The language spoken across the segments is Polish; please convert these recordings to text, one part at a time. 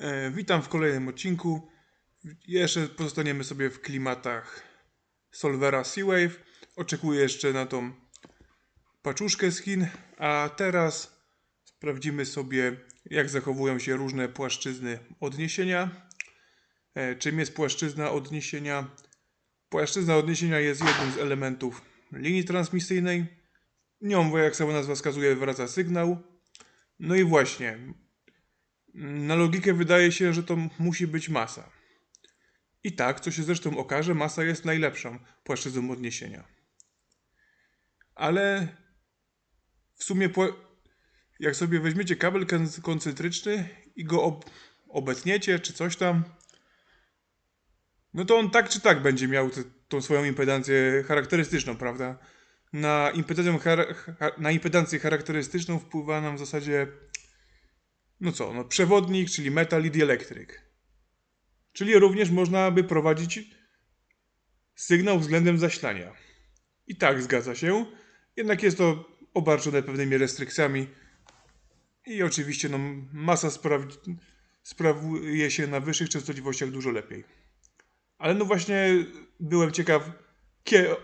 E, witam w kolejnym odcinku. Jeszcze pozostaniemy sobie w klimatach Solvera Seawave. Oczekuję jeszcze na tą paczuszkę Chin, a teraz sprawdzimy sobie, jak zachowują się różne płaszczyzny odniesienia. E, czym jest płaszczyzna odniesienia? Płaszczyzna odniesienia jest jednym z elementów linii transmisyjnej. Nią, jak sama nazwa wskazuje, wraca sygnał. No i właśnie, na logikę wydaje się, że to musi być masa. I tak, co się zresztą okaże, masa jest najlepszą płaszczyzną odniesienia. Ale w sumie, jak sobie weźmiecie kabel kon- koncentryczny i go ob- obetniecie, czy coś tam, no to on tak czy tak będzie miał tą swoją impedancję charakterystyczną, prawda? Na impedancję, chara- cha- na impedancję charakterystyczną wpływa nam w zasadzie no co, no przewodnik, czyli metal i dielektryk. Czyli również można by prowadzić sygnał względem zasilania. I tak zgadza się, jednak jest to obarczone pewnymi restrykcjami i oczywiście no, masa spraw- sprawuje się na wyższych częstotliwościach dużo lepiej. Ale no właśnie byłem ciekaw,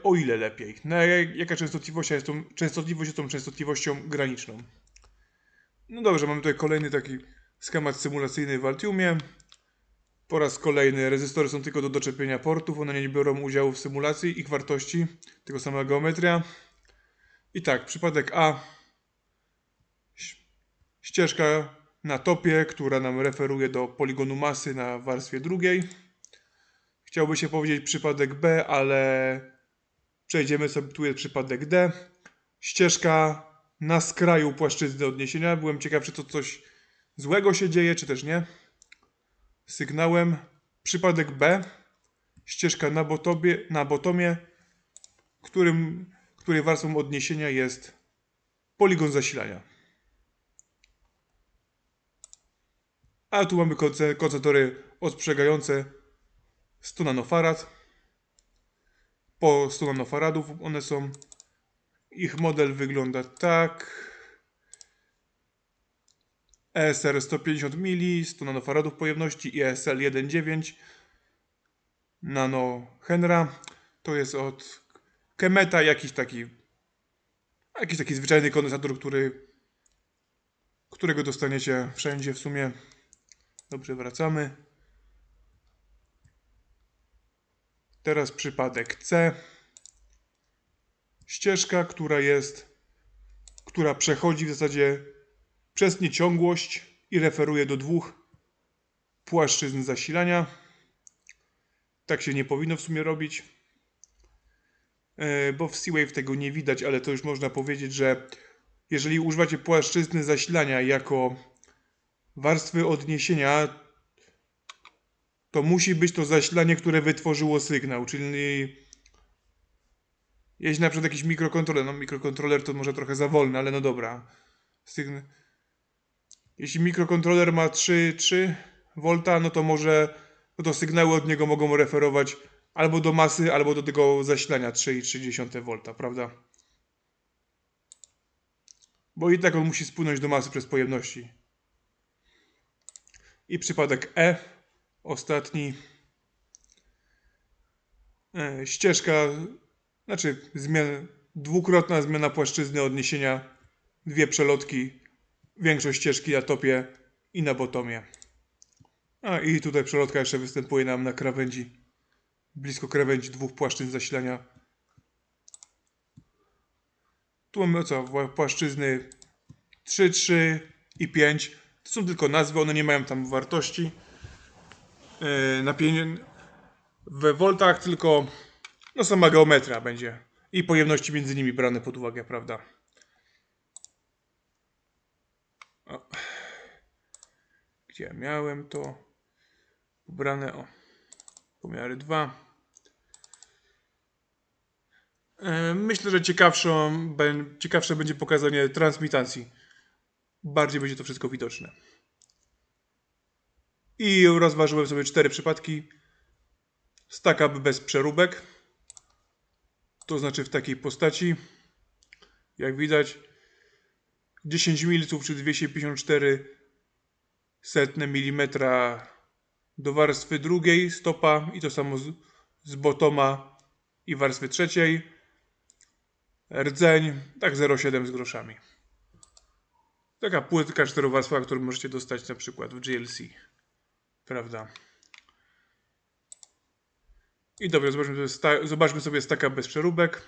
o ile lepiej. Na jak- jaka częstotliwość jest tą, częstotliwość jest tą częstotliwością graniczną. No dobrze, mamy tutaj kolejny taki schemat symulacyjny w Altiumie. Po raz kolejny rezystory są tylko do doczepienia portów, one nie biorą udziału w symulacji ich wartości, tylko sama geometria. I tak, przypadek A. Ścieżka na topie, która nam referuje do poligonu masy na warstwie drugiej. Chciałby się powiedzieć przypadek B, ale przejdziemy sobie, tu jest przypadek D. Ścieżka na skraju płaszczyzny odniesienia. Byłem ciekaw, czy to coś złego się dzieje, czy też nie. Sygnałem przypadek B. Ścieżka na, botobie, na botomie, którym, której warstwą odniesienia jest poligon zasilania. A tu mamy konce- koncentory odprzegające 100 nanofarad. Po 100 nanofaradów one są ich model wygląda tak. ESR 150 mili, 100 nanofaradów pojemności i E ESL 1,9 nanohenra. To jest od Kemeta jakiś taki jakiś taki zwyczajny kondensator, który którego dostaniecie wszędzie w sumie. Dobrze, wracamy. Teraz przypadek C ścieżka, która jest, która przechodzi w zasadzie przez nieciągłość i referuje do dwóch płaszczyzn zasilania. Tak się nie powinno w sumie robić, E, bo w Seawave tego nie widać, ale to już można powiedzieć, że jeżeli używacie płaszczyzny zasilania jako warstwy odniesienia, to musi być to zasilanie, które wytworzyło sygnał, czyli jeśli na przykład jakiś mikrokontroler, no mikrokontroler to może trochę za wolny, ale no dobra. Jeśli mikrokontroler ma 3,3 V, no to może no to sygnały od niego mogą referować albo do masy, albo do tego zasilania 3,3 V, prawda? Bo i tak on musi spłynąć do masy przez pojemności. I przypadek E, ostatni. E, ścieżka znaczy, dwukrotna zmiana płaszczyzny odniesienia, dwie przelotki, większość ścieżki na topie i na botomie. A i tutaj przelotka jeszcze występuje nam na krawędzi, blisko krawędzi dwóch płaszczyzn zasilania. Tu mamy co, płaszczyzny 3, 3 i 5. To są tylko nazwy, one nie mają tam wartości. Yy, na pień... We voltach tylko no sama geometria będzie. I pojemności między nimi brane pod uwagę, prawda? O. Gdzie miałem to? Pobrane o. Pomiary 2. E, Myślę, że ciekawsze będzie pokazanie transmitacji. Bardziej będzie to wszystko widoczne. I rozważyłem sobie cztery przypadki. Stack-up bez przeróbek to znaczy w takiej postaci. Jak widać, 10 milców czy 254 setne milimetra do warstwy drugiej stopa i to samo z, z botoma i warstwy trzeciej. Rdzeń, tak 0,7 z groszami. Taka płytka czterowarstwowa, którą możecie dostać na przykład w GLC. Prawda? I dobrze, zobaczmy sobie, zobaczmy sobie staka bez przeróbek.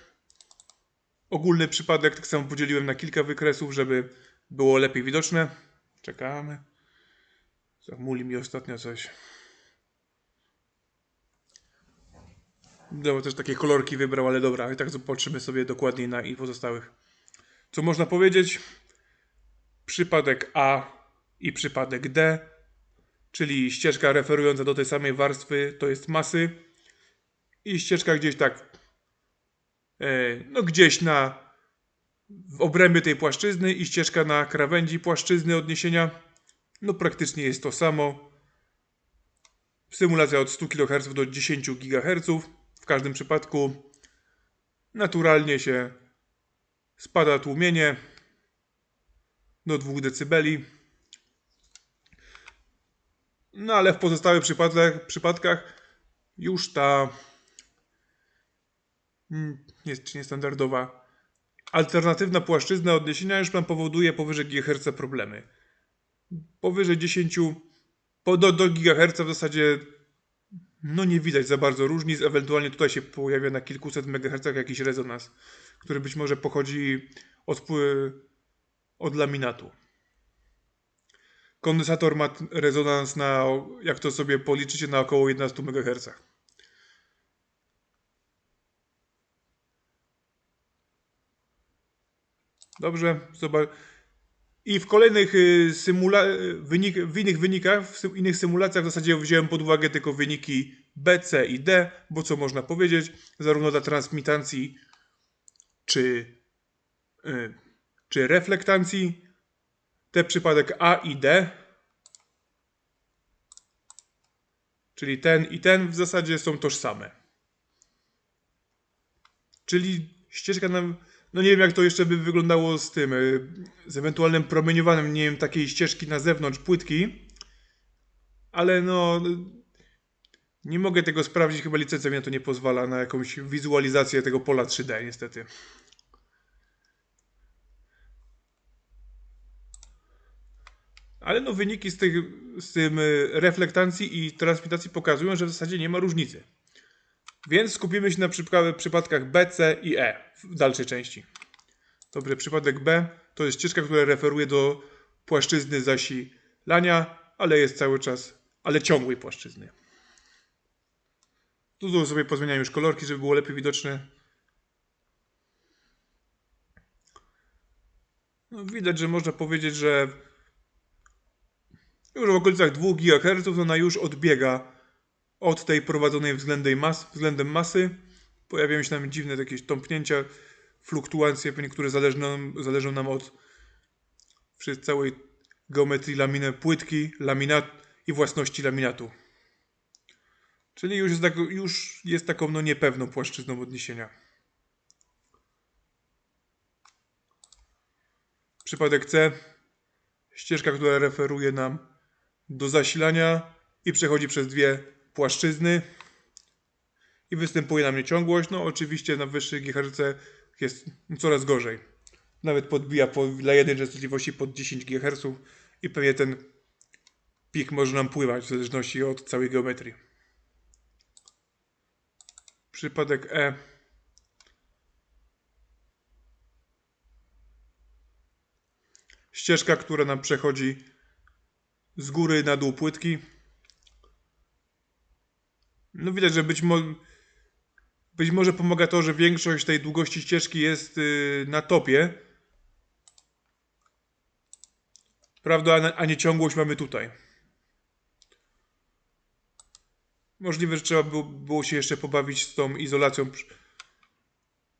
Ogólny przypadek tak samo podzieliłem na kilka wykresów, żeby było lepiej widoczne. Czekamy. Zamuli mi ostatnio coś. No, też takie kolorki wybrał, ale dobra, i tak zobaczymy sobie dokładniej na i pozostałych. Co można powiedzieć? Przypadek A i przypadek D, czyli ścieżka referująca do tej samej warstwy, to jest masy i ścieżka gdzieś tak, e, no gdzieś na w obrębie tej płaszczyzny i ścieżka na krawędzi płaszczyzny odniesienia, no praktycznie jest to samo. Symulacja od 100 kHz do 10 GHz. W każdym przypadku naturalnie się spada tłumienie do 2 dB. No ale w pozostałych przypadkach, przypadkach już ta mm, nie, czy niestandardowa alternatywna płaszczyzna odniesienia już nam powoduje powyżej GHz problemy. Powyżej 10 po, do, do GHz w zasadzie no nie widać za bardzo różnic. Ewentualnie tutaj się pojawia na kilkuset MHz jakiś rezonans, który być może pochodzi od, od laminatu. Kondensator ma rezonans na, jak to sobie policzycie, na około 11 MHz. Dobrze, zobacz. I w kolejnych y, symula- wynik- w innych wynikach, w innych symulacjach w zasadzie wziąłem pod uwagę tylko wyniki B, C i D, bo co można powiedzieć, zarówno dla transmitacji czy, y, czy reflektancji, te przypadek A i D, czyli ten i ten w zasadzie są tożsame. Czyli ścieżka nam. No nie wiem, jak to jeszcze by wyglądało z tym, y, z ewentualnym promieniowaniem, nie wiem, takiej ścieżki na zewnątrz płytki. Ale no. Nie mogę tego sprawdzić, chyba licencja mi na to nie pozwala na jakąś wizualizację tego pola 3D, niestety. Ale no wyniki z, tych, z tym y, reflektancji i transmitacji pokazują, że w zasadzie nie ma różnicy. Więc skupimy się na przypa- przypadkach B, C i E w dalszej części. Dobrze, przypadek B to jest ścieżka, która referuje do płaszczyzny zasilania, ale jest cały czas, ale ciągłej płaszczyzny. Tu sobie pozmieniam już kolorki, żeby było lepiej widoczne. No, widać, że można powiedzieć, że już w okolicach 2 GHz ona już odbiega od tej prowadzonej względem, mas, względem masy. Pojawiają się nam dziwne jakieś tąpnięcia, fluktuacje, które zależą, zależą nam od przy całej geometrii laminy płytki, laminat i własności laminatu. Czyli już jest, tak, już jest taką no, niepewną płaszczyzną odniesienia. Przypadek C. Ścieżka, która referuje nam do zasilania i przechodzi przez dwie płaszczyzny i występuje nam nieciągłość. No oczywiście na wyższych GHz jest coraz gorzej. Nawet podbija po, dla jednej częstotliwości pod 10 GHz i pewnie ten pik może nam pływać w zależności od całej geometrii. Przypadek E. Ścieżka, która nam przechodzi z góry na dół płytki. No widać, że być, mo- być może pomaga to, że większość tej długości ścieżki jest yy, na topie. Prawda, a, nie ciągłość mamy tutaj. Możliwe, że trzeba było, się jeszcze pobawić z tą izolacją,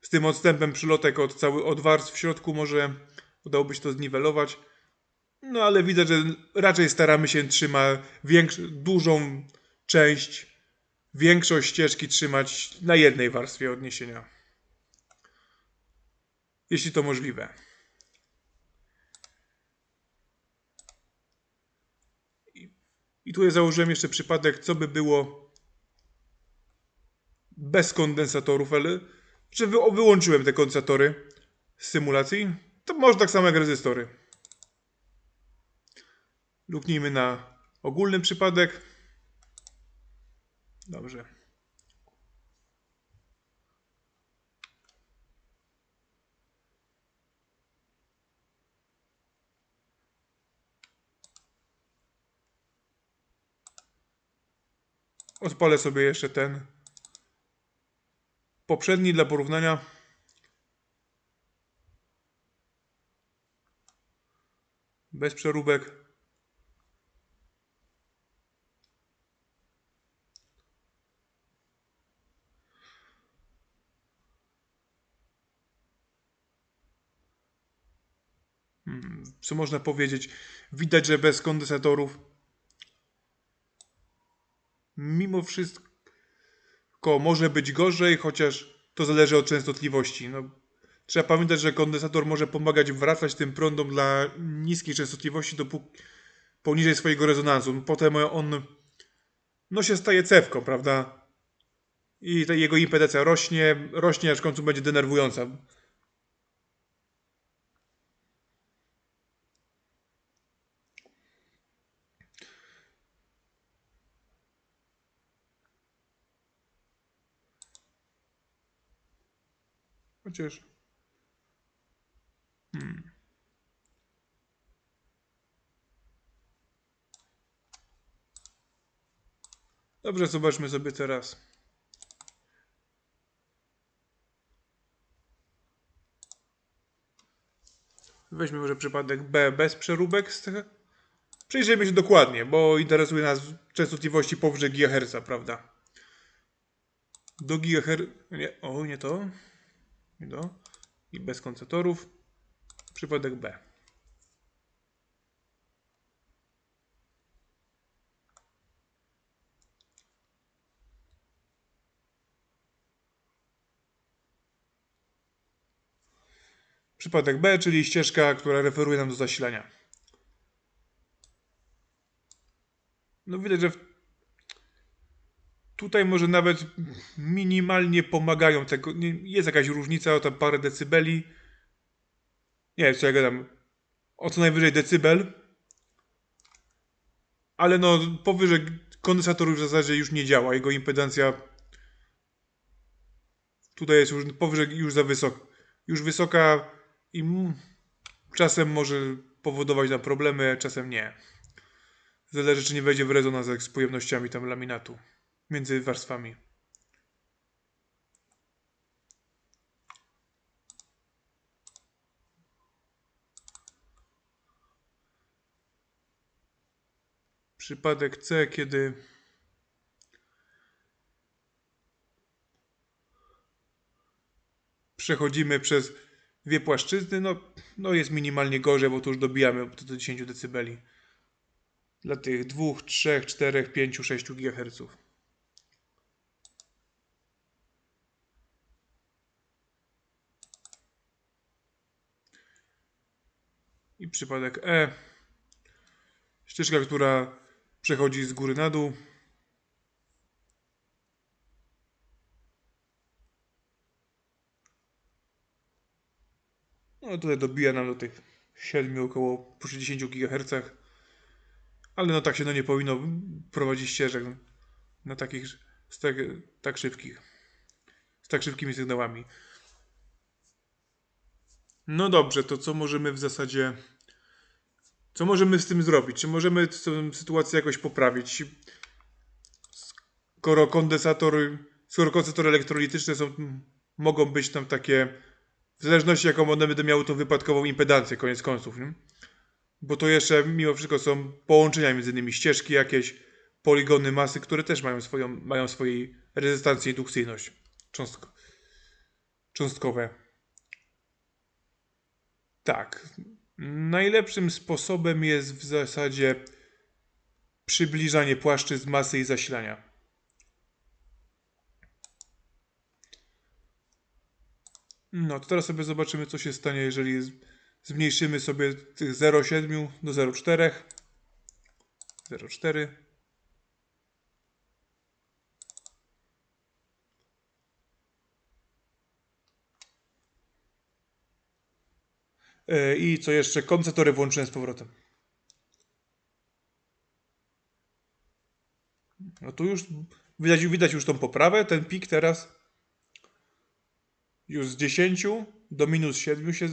z tym odstępem przylotek od, cały, od warstw w środku. Może udałoby się to zniwelować. No ale widać, że raczej staramy się trzymać większ- dużą część, większość ścieżki trzymać na jednej warstwie odniesienia. Jeśli to możliwe. I tutaj założyłem jeszcze przypadek, co by było bez kondensatorów, ale że wyłączyłem te kondensatory z symulacji. To może tak samo jak rezystory. Luknijmy na ogólny przypadek. Dobrze. Odpalę sobie jeszcze ten poprzedni dla porównania. Bez przeróbek. Hmm, Co można powiedzieć? Widać, że bez kondensatorów mimo wszystko może być gorzej, chociaż to zależy od częstotliwości. No, trzeba pamiętać, że kondensator może pomagać wracać tym prądom dla niskiej częstotliwości dopóki poniżej swojego rezonansu. Potem on no się staje cewką, prawda? I jego impedacja rośnie, rośnie, aż w końcu będzie denerwująca. Chociaż. Hmm. Dobrze, zobaczmy sobie teraz. Weźmy może przypadek B bez przeróbek. Przyjrzyjmy się dokładnie, bo interesuje nas częstotliwości powyżej GHz, prawda? Do GHz. Nie, o, nie to. To. I bez koncentratorów. Przypadek B. Przypadek B, czyli ścieżka, która referuje nam do zasilania. No widać, że w- tutaj może nawet minimalnie pomagają tego. Jest jakaś różnica o tam parę decybeli. Nie, co ja gadam. O co najwyżej decybel. Ale no powyżej kondensator już w zasadzie już nie działa. Jego impedancja tutaj jest już powyżej już za wysoka. Już wysoka i czasem może powodować nam problemy, czasem nie. Zależy, czy nie wejdzie w rezonans z pojemnościami tam laminatu między warstwami. Przypadek C, kiedy przechodzimy przez dwie płaszczyzny, no, no jest minimalnie gorzej, bo tu już dobijamy do 10 dB. Dla tych 2, 3, 4, 5, 6 GHz. I przypadek E. Ścieżka, która przechodzi z góry na dół. No tutaj dobija nam do tych 7 około po 60 GHz. Ale no tak się no nie powinno prowadzić ścieżek na takich tak, tak szybkich. Z tak szybkimi sygnałami. No dobrze, to co możemy w zasadzie. Co możemy z tym zrobić? Czy możemy tę sytuację jakoś poprawić? Skoro kondensator, skoro kondensatory elektrolityczne są, mogą być tam takie, w zależności jaką one będą miały tą wypadkową impedancję, koniec końców, nie? Bo to jeszcze mimo wszystko są połączenia między innymi ścieżki jakieś, poligony masy, które też mają swoją, mają swojej rezystancję indukcyjność cząstko, cząstkowe. Tak. Najlepszym sposobem jest w zasadzie przybliżanie płaszczyzn masy i zasilania. No, to teraz sobie zobaczymy, co się stanie, jeżeli zmniejszymy sobie tych 0,7 do 0,4. 0,4. E, I co jeszcze? Koncentory włączyłem z powrotem. No tu już widać, widać już tą poprawę. Ten pik teraz już z 10 do minus 7 się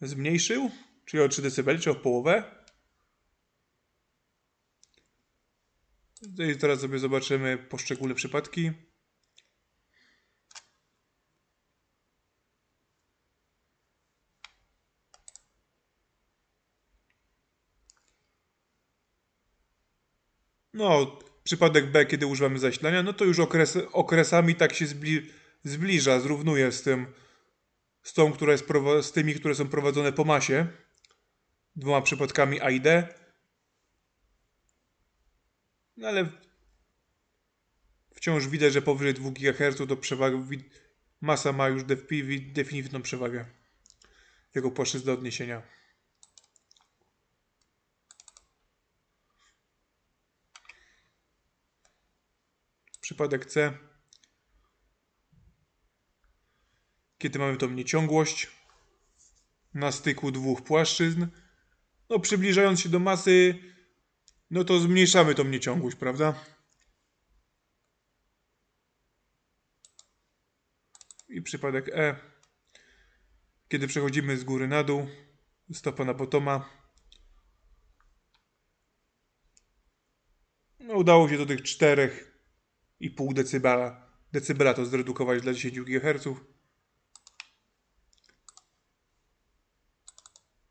zmniejszył. Czyli o 3 dB, czy o połowę. I teraz sobie zobaczymy poszczególne przypadki. No, przypadek B, kiedy używamy zasilania, no to już okres, okresami tak się zbli, zbliża, zrównuje z tym, z tą, która jest z tymi, które są prowadzone po masie. Dwoma przypadkami A i D. No ale wciąż widać, że powyżej 2 GHz to przewaga, masa ma już definitywną przewagę jako płaszczyzna odniesienia. Przypadek C. Kiedy mamy tą nieciągłość na styku dwóch płaszczyzn, no przybliżając się do masy, no to zmniejszamy tą nieciągłość, prawda? I przypadek E. Kiedy przechodzimy z góry na dół, stopa na botoma. No udało się do tych 4,5 decybela, decybela to zredukować dla 10 GHz.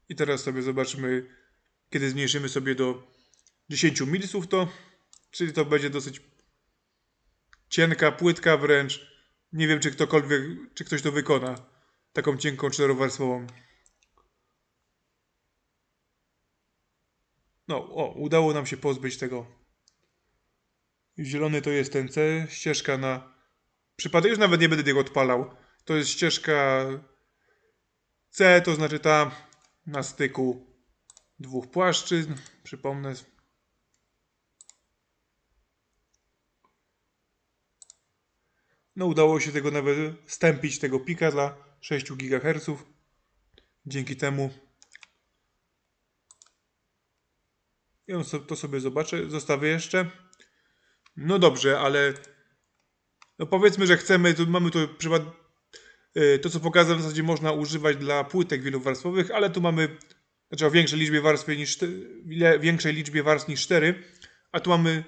I teraz sobie zobaczymy, kiedy zmniejszymy sobie do 10 milsów to, czyli to będzie dosyć cienka, płytka wręcz. Nie wiem, czy ktokolwiek, czy ktoś to wykona. Taką cienką czterowarstwową. No, o, udało nam się pozbyć tego. Zielony to jest ten C, ścieżka na... Przypadek, już nawet nie będę tego odpalał. To jest ścieżka C, to znaczy ta na styku dwóch płaszczyzn. Przypomnę. No udało się tego nawet stępić tego pika dla 6 GHz. Dzięki temu ja so- to sobie zobaczę, zostawię jeszcze. No dobrze, ale no powiedzmy, że chcemy, tu mamy tu przykład y, to co pokazałem w zasadzie można używać dla płytek wielowarstwowych, ale tu mamy znaczy o większej liczbie warstw niż większej liczbie warstw niż 4, a tu mamy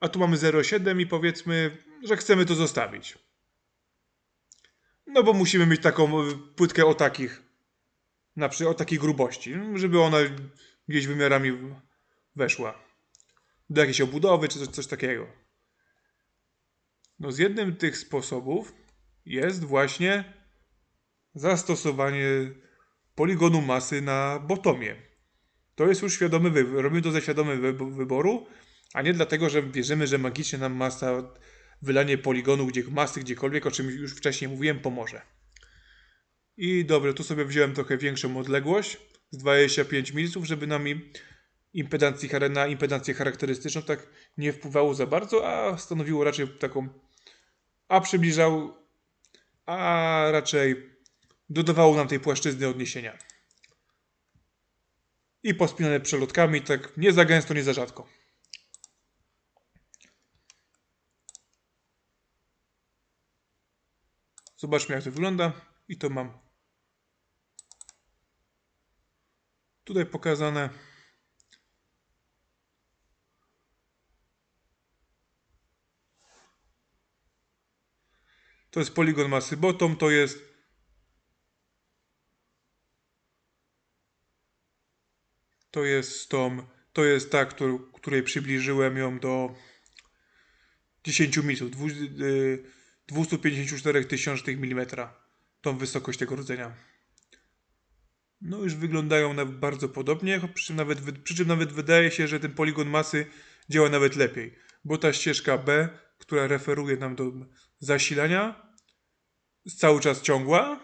a tu mamy 0,7 i powiedzmy, że chcemy to zostawić. No bo musimy mieć taką y, płytkę o takich, na przykład o takiej grubości, żeby ona gdzieś wymiarami weszła. Do jakiejś obudowy czy coś, coś takiego. No z jednym tych sposobów jest właśnie zastosowanie poligonu masy na botomie. To jest już świadomy wybór. Robimy to ze świadomym wybo- wyboru, a nie dlatego, że wierzymy, że magicznie nam masa, wylanie poligonu gdzie, masy gdziekolwiek, o czym już wcześniej mówiłem, pomoże. I dobrze, tu sobie wziąłem trochę większą odległość z 25 milsów, żeby nam im- impedancji, na impedancję charakterystyczną tak nie wpływało za bardzo, a stanowiło raczej taką, a przybliżał, a raczej dodawało nam tej płaszczyzny odniesienia. I pospinane przelotkami, tak nie za gęsto, nie za rzadko. Zobaczmy, jak to wygląda. I to mam tutaj pokazane. To jest poligon masy bottom, to jest to jest tą, to jest ta, którą, której przybliżyłem ją do 10 milsów, dwu- y, 254 tysiącznych milimetra, tą wysokość tego rdzenia. No już wyglądają na bardzo podobnie, przy czym, nawet, przy czym nawet wydaje się, że ten poligon masy działa nawet lepiej, bo ta ścieżka B, która referuje nam do zasilania, cały czas ciągła,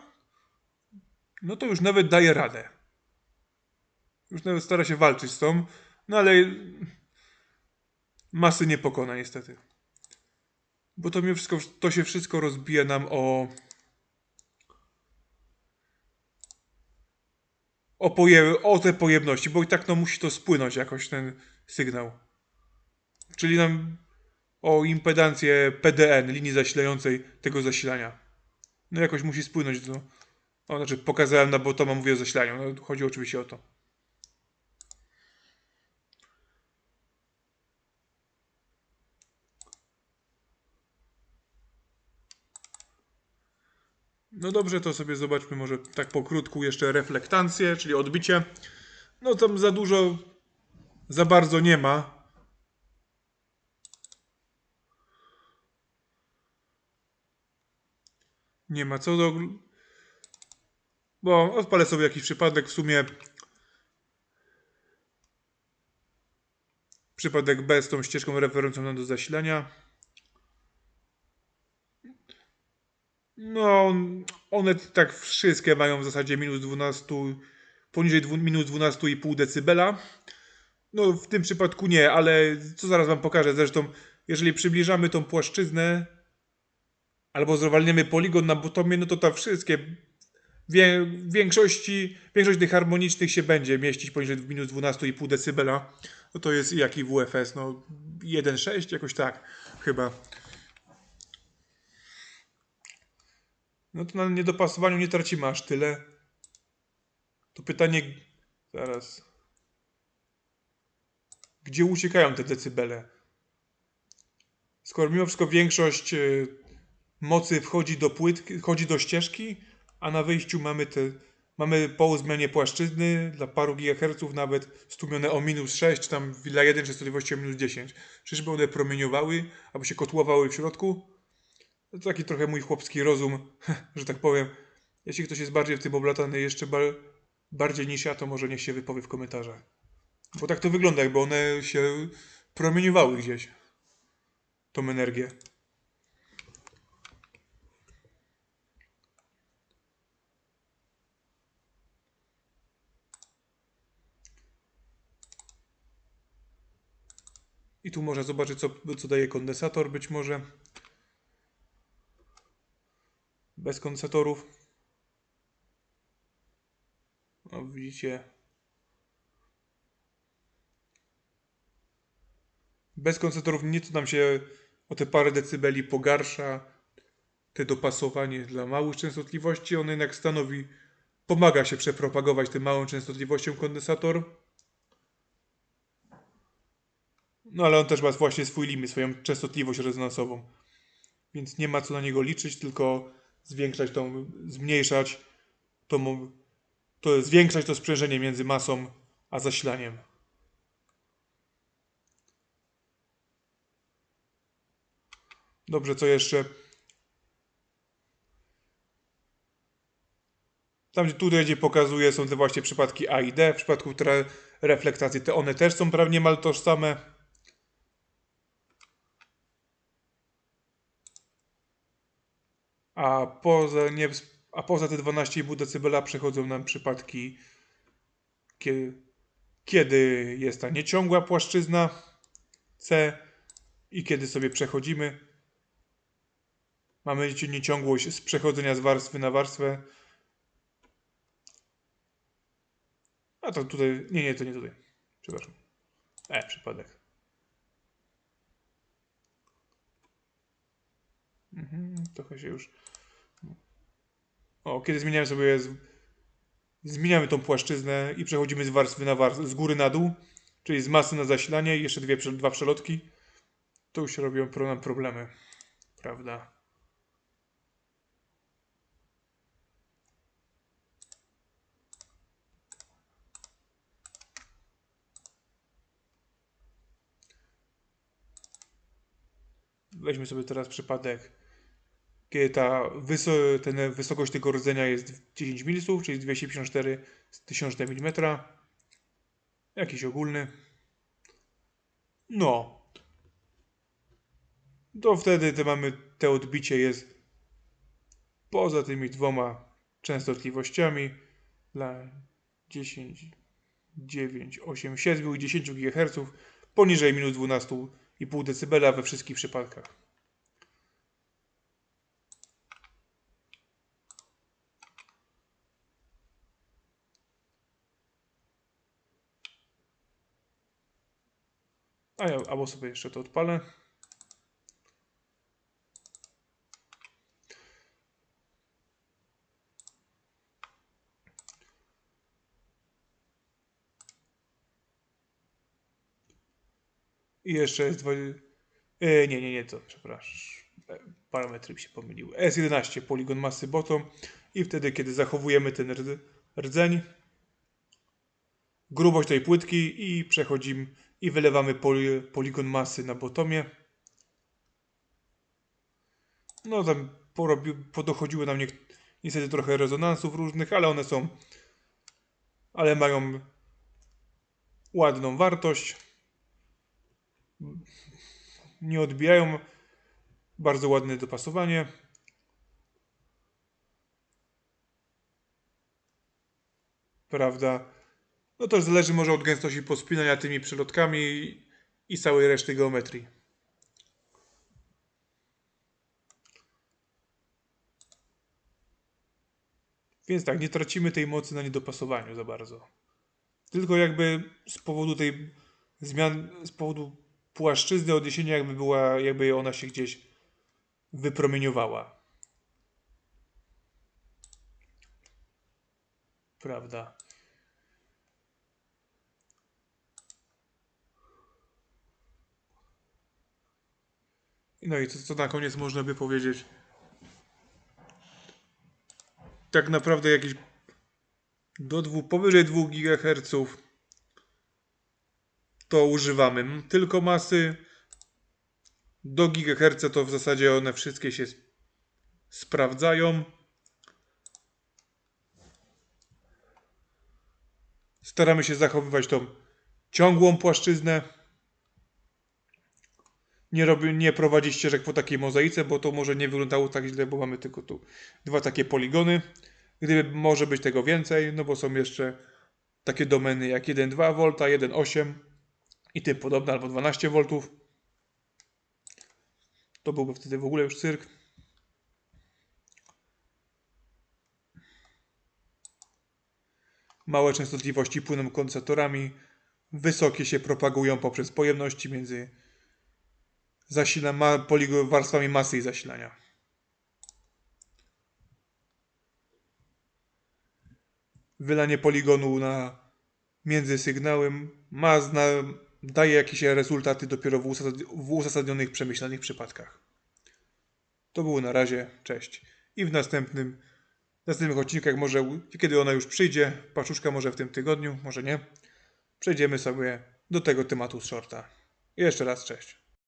no to już nawet daje radę. Już nawet stara się walczyć z tą, no ale masy nie pokona niestety. Bo to, wszystko, to się wszystko rozbija nam o o, poje, o te pojemności, bo i tak no musi to spłynąć jakoś ten sygnał. Czyli nam o impedancję PDN, linii zasilającej tego zasilania. No jakoś musi spłynąć do... O, znaczy pokazałem na botoma, mówię o zasilaniu. No, chodzi oczywiście o to. No dobrze, to sobie zobaczmy może tak po krótku jeszcze reflektancję, czyli odbicie. No tam za dużo, za bardzo nie ma. Nie ma co do... Bo odpalę sobie jakiś przypadek w sumie. Przypadek B z tą ścieżką referencją do zasilania. No, one tak wszystkie mają w zasadzie minus 12, poniżej dwu, minus 12,5 decybela. No, w tym przypadku nie, ale co zaraz wam pokażę. Zresztą, jeżeli przybliżamy tą płaszczyznę albo zwalniamy poligon na botomie, no to tam wszystkie wie, większości, większość tych harmonicznych się będzie mieścić poniżej minus 12,5 decybela. No to jest jaki WFS? No 1,6 jakoś tak chyba. No to na niedopasowaniu nie tracimy aż tyle. To pytanie zaraz. Gdzie uciekają te decybele? Skoro mimo wszystko większość y, mocy wchodzi do płytki, wchodzi do ścieżki, a na wyjściu mamy te mamy po zmianie płaszczyzny dla paru gigaherców nawet stłumione o minus 6, czy tam dla jeden częstotliwości o minus 10. Czyżby one promieniowały, albo się kotłowały w środku? To taki trochę mój chłopski rozum, że tak powiem. Jeśli ktoś jest bardziej w tym oblatany jeszcze bar bardziej niż ja, to może niech się wypowie w komentarzach. Bo tak to wygląda, jakby one się promieniowały gdzieś. Tą energię. I tu można zobaczyć, co, co daje kondensator być może. Bez kondensatorów. No, widzicie. Bez kondensatorów nieco nam się o te parę decybeli pogarsza. Te dopasowanie dla małych częstotliwości, on jednak stanowi, pomaga się przepropagować tym małą częstotliwością kondensator. No ale on też ma właśnie swój limit, swoją częstotliwość rezonansową. Więc nie ma co na niego liczyć, tylko zwiększać tą, zmniejszać to, to zwiększać to sprzężenie między masą a zasilaniem. Dobrze, co jeszcze? Tam, gdzie tutaj gdzie pokazuje, są te właśnie przypadki A i D. W przypadku re reflektacji te one też są prawie niemal tożsame. A poza, nie, a poza te 12,5 dB przechodzą nam przypadki, kiedy, kiedy jest ta nieciągła płaszczyzna C i kiedy sobie przechodzimy. Mamy nieciągłość z przechodzenia z warstwy na warstwę. A to tutaj, nie, nie, to nie tutaj. Przepraszam. E, przypadek. Mhm, trochę się już o, kiedy zmieniamy sobie, z... zmieniamy tą płaszczyznę i przechodzimy z warstwy na warstwę, z góry na dół, czyli z masy na zasilanie i jeszcze dwie, dwa przelotki, to już się robią nam problemy, prawda? Weźmy sobie teraz przypadek kiedy ta wyso ten, wysokość tego rdzenia jest 10 mm, czyli 254 tysiączne mm. Jakiś ogólny. No. To wtedy te mamy, te odbicie jest poza tymi dwoma częstotliwościami dla 10, 9, 8, 7 i 10 GHz poniżej minus 12,5 dB we wszystkich przypadkach. A ja albo sobie jeszcze to odpalę. I jeszcze jest dwa... E, nie, nie, nie, to przepraszam. E, Parametry mi się pomyliły. S11, poligon masy bottom. I wtedy, kiedy zachowujemy ten rdz- rdzeń, grubość tej płytki i przechodzimy i wylewamy poli, poligon masy na botomie. No tam porobi, podochodziły nam nie, niestety trochę rezonansów różnych, ale one są, ale mają ładną wartość. Nie odbijają. Bardzo ładne dopasowanie. Prawda? No to zależy może od gęstości pospinania tymi przelotkami i, i całej reszty geometrii. Więc tak, nie tracimy tej mocy na niedopasowaniu za bardzo. Tylko jakby z powodu tej zmian, z powodu płaszczyzny odniesienia jakby była, jakby ona się gdzieś wypromieniowała. Prawda? No i co, co na koniec można by powiedzieć? Tak naprawdę jakieś do dwu, powyżej 2 GHz to używamy tylko masy. Do GHz to w zasadzie one wszystkie się sp- sprawdzają. Staramy się zachowywać tą ciągłą płaszczyznę. Nie, robi, nie prowadzić ścieżek po takiej mozaice, bo to może nie wyglądało tak źle, bo mamy tylko tu dwa takie poligony. Gdyby może być tego więcej, no bo są jeszcze takie domeny jak 1,2 V, 1,8 i tym podobne, albo 12 V. To byłby wtedy w ogóle już cyrk. Małe częstotliwości płyną kondensatorami, wysokie się propagują poprzez pojemności między zasila, ma, poligo, warstwami masy i zasilania. Wylanie poligonu na między sygnałem ma zna, daje jakieś rezultaty dopiero w, w uzasadnionych, przemyślanych przypadkach. To było na razie. Cześć. I w następnym, następnych odcinkach, może kiedy ona już przyjdzie, paczuszka może w tym tygodniu, może nie, przejdziemy sobie do tego tematu z shorta. Jeszcze raz cześć.